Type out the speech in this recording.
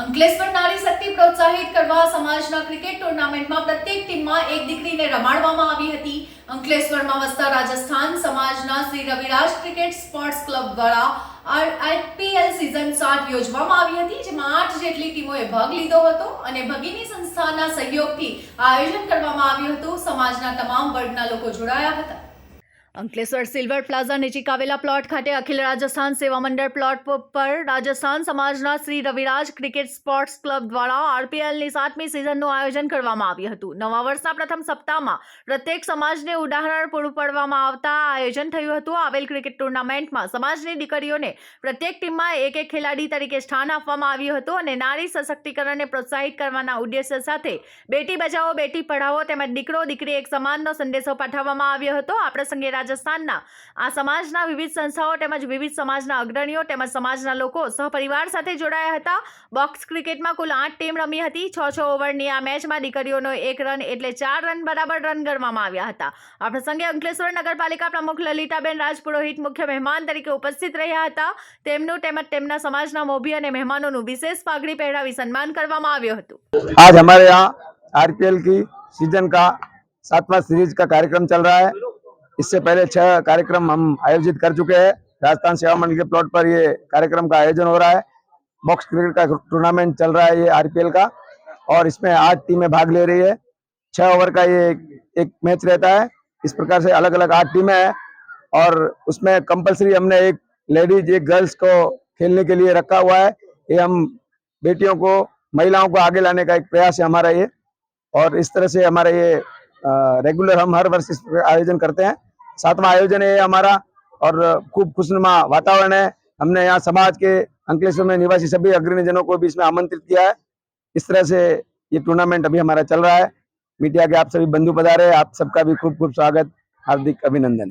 અંકલેશ્વર નારી શક્તિ પ્રોત્સાહિત કરવા સમાજના ક્રિકેટ ટુર્નામેન્ટમાં પ્રત્યેક ટીમમાં એક દીકરીને રમાડવામાં આવી હતી. અંકલેશ્વરમાં વસતા રાજસ્થાન સમાજના Shri Raviraj cricket sports club દ્વારા આઈપીએલ સિઝન સાત યોજવામાં આવી હતી, જેમાં આઠ જેટલી ટીમોએ ભાગ લીધો હતો અને ભગીની સંસ્થાના સહયોગથી આયોજન કરવામાં આવ્યું હતું. સમાજના તમામ વર્ગના લોકો જોડાયા હતા. અંકલેશ્વર સિલ્વર પ્લાઝા નજીક આવેલા પ્લોટ ખાતે અખિલ રાજસ્થાન સેવા મંડળ પ્લોટ પર રાજસ્થાન સમાજના Shri Raviraj cricket sports club દ્વારા આરપીએલની સાતમી સિઝનનું આયોજન કરવામાં આવ્યું હતું. નવા વર્ષના પ્રથમ સપ્તાહમાં પ્રત્યેક સમાજને ઉદાહરણ પૂરું પાડવામાં આવતા આયોજન થયું હતું. આવેલ ક્રિકેટ ટુર્નામેન્ટમાં સમાજની દીકરીઓને પ્રત્યેક ટીમમાં એક એક ખેલાડી તરીકે સ્થાન આપવામાં આવ્યું હતું અને નારી સશક્તિકરણને પ્રોત્સાહિત કરવાના ઉદ્દેશ્ય સાથે બેટી બચાવો, બેટી પઢાવો તેમજ દીકરો દીકરી એક સમાનનો સંદેશો પાઠવવામાં આવ્યો હતો. આ પ્રસંગે રાજસ્થાનના આ સમાજના વિવિધ સંસ્થાઓ તેમજ વિવિધ સમાજના અગ્રણીઓ તેમજ સમાજના લોકો સહપરિવાર સાથે જોડાયા હતા બોક્સ ક્રિકેટમાં કુલ આઠ ટીમ રમી હતી છ છ ઓવરની આ મેચમાં દીકરીઓનો એક રન એટલે ચાર રન બરાબર રન ગણવામાં આવ્યા હતા આ પ્રસંગે અંકલેશ્વર નગરપાલિકા પ્રમુખ લલિતાબેન રાજપુરોહિત મુખ્ય મહેમાન તરીકે ઉપસ્થિત રહ્યા હતા તેમનું તેમજ તેમના સમાજના મોભી અને મહેમાનોનું વિશેષ પાઘડી પહેરાવી સન્માન કરવામાં આવ્યું હતું आज हमारे यहाँ आरपीएल की सीजन का सातवां सीरीज का कार्यक्रम चल रहा है इससे पहले छह कार्यक्रम हम आयोजित कर चुके हैं। राजस्थान सेवा मंडल के प्लॉट पर ये कार्यक्रम का आयोजन हो रहा है। बॉक्स क्रिकेट का टूर्नामेंट चल रहा है ये आरपीएल का और इसमें आठ टीमें भाग ले रही है। छह ओवर का ये एक मैच रहता है। इस प्रकार से अलग अलग आठ टीमें हैं और उसमें कंपलसरी हमने एक लेडीज़, एक गर्ल्स को खेलने के लिए रखा हुआ है। ये हम बेटियों को, महिलाओं को आगे लाने का एक प्रयास है हमारा ये और इस तरह से हमारा ये रेगुलर हम हर वर्ष इस आयोजन करते हैं। सातवां आयोजन है हमारा और खूब खुशनुमा वातावरण है। हमने यहाँ समाज के अंकलेश्वर में निवासी सभी अग्रणी जनों को भी इसमें आमंत्रित किया है। इस तरह से ये टूर्नामेंट अभी हमारा चल रहा है। मीडिया के आप सभी बंधु पधारे, आप सबका भी खूब खूब स्वागत, हार्दिक अभिनंदन।